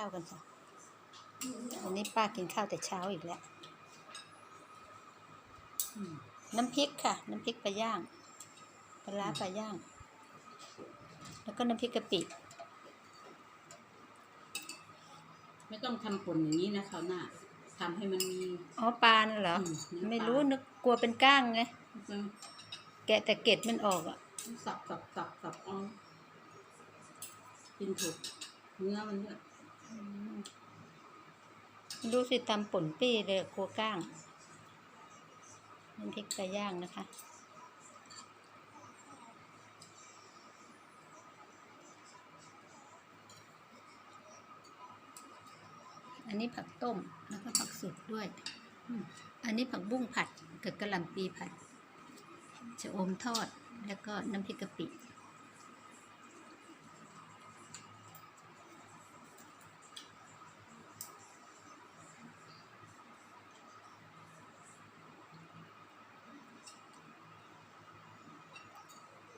ข้าวกันค่ะวันนี้ป้ากินข้าวแต่เช้าอีกแล้วอืมน้ำพริกค่ะ น้ำพริกปลาย่างปลาร้าปลาย่าง แล้วก็น้ำพริกกะปิไม่ต้องทำผลอย่างนี้นะคราวหน้าทำให้มันมี อ๋อปลาน่ะเหรอ อืมเนื้อปลาไม่รู้นึกกลัวเป็นก้างไงมันแกะแต่เกล็ดมันออกอะ สับสับสับสับเอากินถูกเนื้อมันด้วย ดูสิตำป่นปี้เลยครัวก้างน้ำพริกปลาย่างนะคะอันนี้ผักต้มแล้วก็ผักสดด้วย อันนี้ผักบุ้งผัดกับกระหล่ำปีผัดชะอมทอดแล้วก็น้ำพริกกะปิ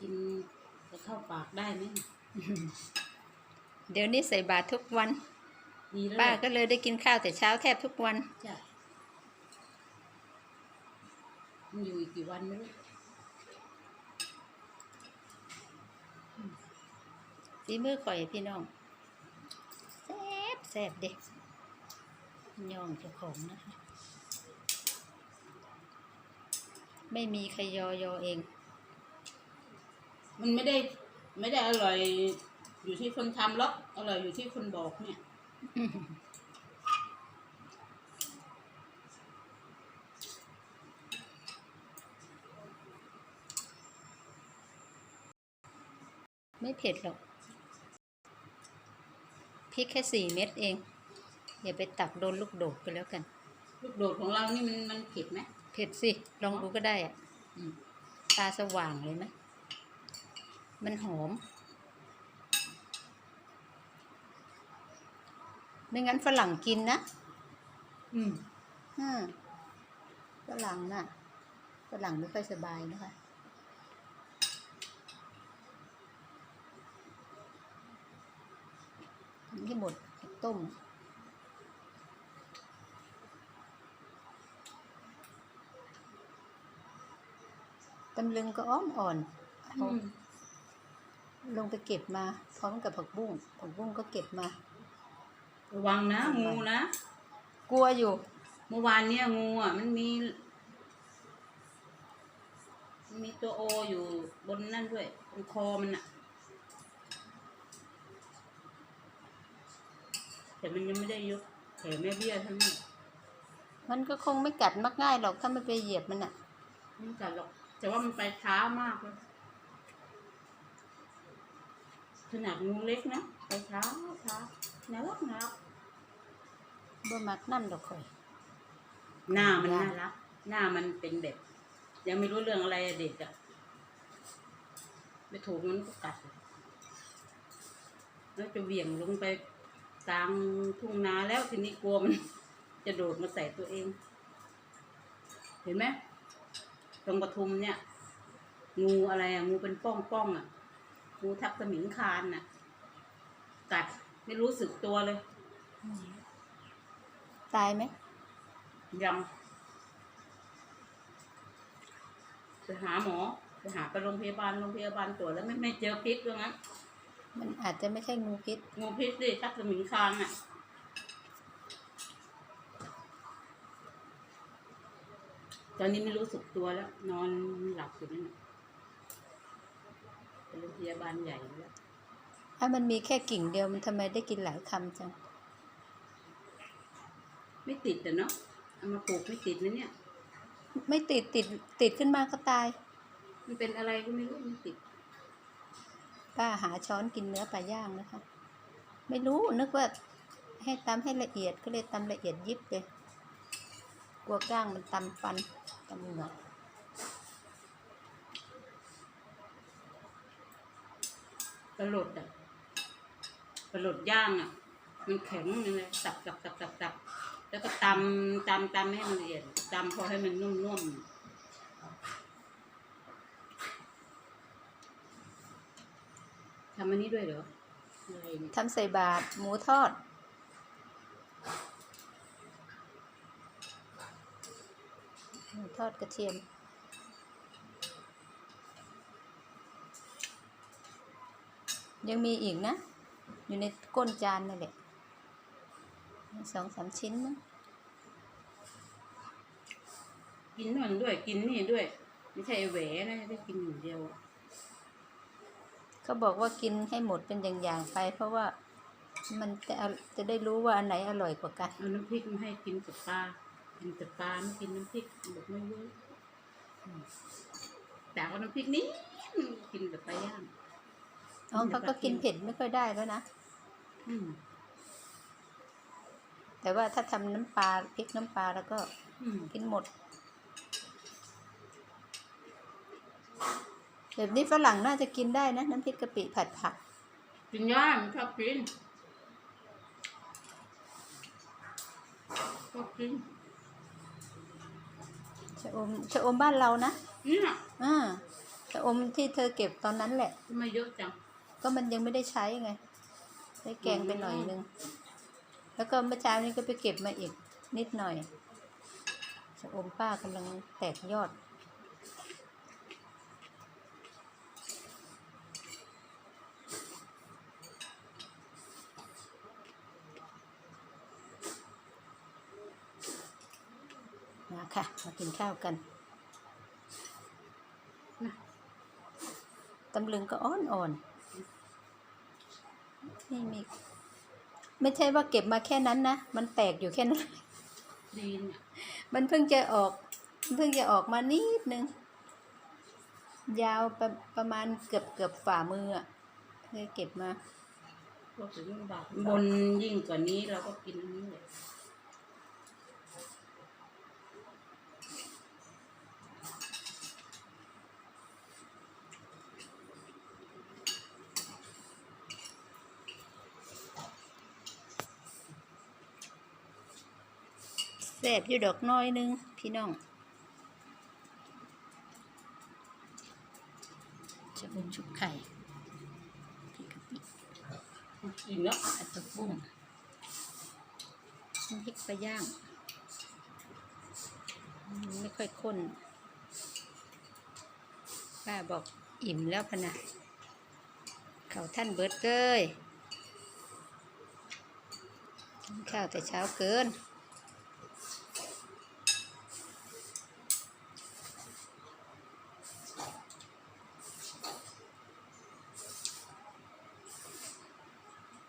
กินจะเข้าปากได้ไหมเดี๋ยวนี้ใส่บาตรทุกวัน ดีแล้วป้าแหละก็เลยได้กินข้าวแต่เช้าแทบทุกวันจ้ะมันอยู่อีกกี่วันไม่รู้ฝีมือข่อยพี่น้องแซ่บแซ่บเด็กย่องเจ้าของนะคะ ไม่มีใครยอยอเอง มันไม่ได้ไม่ได้อร่อย อยู่ที่คนทำหรอกอร่อยอยู่ที่คนบอกเนี่ย ไม่เผ็ดหรอกพริกแค่สี่เม็ดเอง อย่าไปตักโดนลูกโดดก็แล้วกัน ลูกโดดของเรานี่มันมันเผ็ดไหมเผ็ดสิ ลองดูก็ได้อะอืมตาสว่างเลยไหม มันหอม ไม่งั้นฝรั่งกินนะ อืมอืมฝรั่งน่ะฝรั่งไม่ค่อยสบายนะคะทำให้หมดต้มตำลึงก็อ้อนอ่อนเอาอืม ลงไปเก็บมาพร้อมกับผักบุ้งผักบุ้งก็เก็บมา ระวังนะงูนะ กลัวอยู่ เมื่อวานเนี่ยงูอะมันมีมันมีตัวโออยู่บนนั่นด้วยบนคอมันอะ แต่มันยังไม่ได้ยกแผลแม่เบี้ยทั้งนั้นมันก็คงไม่กัดมักง่ายหรอกถ้าไม่ไปเหยียบมันอะไม่กัดหรอก แต่ว่ามันไปช้ามากเลย ขนาดงูเล็กนะไปช้าช้าน่ารักน่ารักบ่มักนั่นดอกข่อยหน้ามันน่ารักหน้ามันเป็นแบบ ยังไม่รู้เรื่องอะไรอะเด็กอะไปถูกมันก็กัด แล้วจะเหวี่ยงลงไปกลางทุ่งนาแล้วทีนี้กลัวมัน จะโดดมาใส่ตัวเอง เห็นไหมตรงปทุมเนี่ย งูอะไรอะงูเป็นป้องป้องๆอะ งูทับสมิงคานน่ะ กัดไม่รู้สึกตัวเลย ตายไหมยังไปหาหมอไปหาไปโรงพยาบาลโรงพยาบาลตรวจแล้วไม่ไม่เจอพิษว่างั้นมันอาจจะไม่ใช่งูพิษงูพิษสิทับสมิงคางอะ ตอนนี้ไม่รู้สึกตัวแล้ว นอนหลับอยู่นั่นน่ะ ไปโรงพยาบาลใหญ่แล้วถ้ามันมีแค่กิ่งเดียวมันทำไมได้กินหลายคำจัง ไม่ติดแต่เนาะเอามาปลูกไม่ติดนะเนี่ย ไม่ติดติดติดขึ้นมาก็ตาย มันเป็นอะไรก็ไม่รู้มันติดป้าหาช้อนกินเนื้อปลาย่างนะคะ ไม่รู้นึกว่าให้ตำให้ละเอียดก็เลยตำละเอียดยิบเลยกลัวก้างมันตำฟันตำเหงือก ปลาหลดอะปลาหลดย่างอะ มันแข็งนี่เลยสับสับสับสับสับแล้วก็ตำตำตำให้มันละเอียดตำพอให้มันนุ่มนุ่มทำอันนี้ด้วยเหรออทำใส่บาตรหมูทอด หมูทอดกระเทียม ยังมีอีกนะ อยู่ในก้นจานนั่นแหละสองสามชิ้นนะกินนั่นด้วยกินนี่ด้วย ไม่ใช่แหวนะได้กินอย่างเดียวอะเขาบอกว่ากินให้หมดเป็นอย่างๆไป เพราะว่ามันจะเอาจะได้รู้ว่าอันไหนอร่อยกว่ากันเอาน้ำพริกมาให้กินกับปลากินแต่ปลาไม่กินน้ำพริกบอกไม่เวิร์กอืมแต่เอาน้ำพริกนี้กินแต่ปลาย่าง อ๋อเขาก็กินเผ็ดไม่ค่อยได้แล้วนะอืมแต่ว่าถ้าทำน้ำปลาพริกน้ำปลาแล้วก็อืมกินหมดแบบนี้ฝรั่งน่าจะกินได้นะ น้ำพริกกะปิผัดผัก กินย่างชอบกินชอบกินชะอมชะอมบ้านเรานะเนี่ยอ่าชะอมที่เธอเก็บตอนนั้นแหละทำไมเยอะจัง ก็มันยังไม่ได้ใช้ไงได้แกงไปหน่อยนึง แล้วก็เมื่อเช้านี้ก็ไปเก็บมาอีกนิดหน่อยชะอมป้ากำลังแตกยอด มาค่ะ มากินข้าวกันนะตำลึงก็อ่อนอ่ อนนี่มี ไม่ใช่ว่าเก็บมาแค่นั้นนะ มันแตกอยู่แค่นั้น ดีเนี่ยมันเพิ่งจะออกมันเพิ่งจะออกมานิดนึง ยาวประประมาณเกือบเกือบฝ่ามืออะเลยเก็บมา พวกถึงบาทบนยิ่งกว่านี้เราก็กินอันนี้เลย แสบอยู่ดอกน้อยนึง พี่น้องจะเป็นชุบไข่พริกะปิกินแล้วอัตะบุ้งน้ำพริกปลาย่าง ไม่ค่อยข้นป้าบอกอิ่มแล้วพะนะเขาท่านเบิร์ดเกยข้าวแต่เช้าเกิน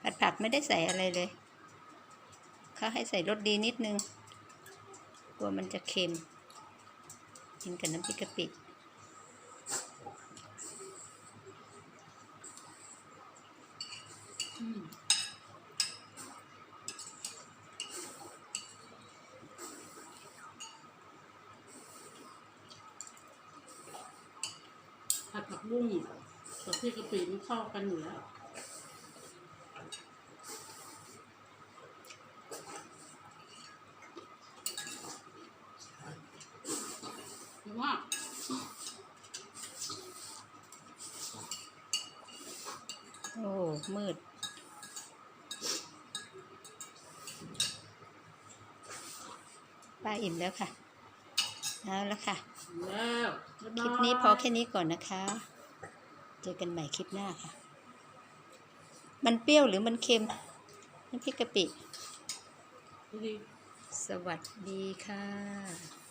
ผัดผัก ไม่ได้ใส่อะไรเลยเขาให้ใส่รสดีนิดนึง กลัวมันจะเค็ม กินกับน้ำพริกกะปิผัดผักบุ้งกับพริกกะปิมันเข้ากันอยู่แล้ว เห็นว่า โอ้ มืดป้าอิ่มแล้วค่ะ เอาละค่ะแล้วบ๊ายบายคลิปนี้พอแค่นี้ก่อนนะคะ เจอกันใหม่คลิปหน้าค่ะ มันเปรี้ยวหรือมันเค็มน้ำพริกกะปิดีสวัสดีค่ะ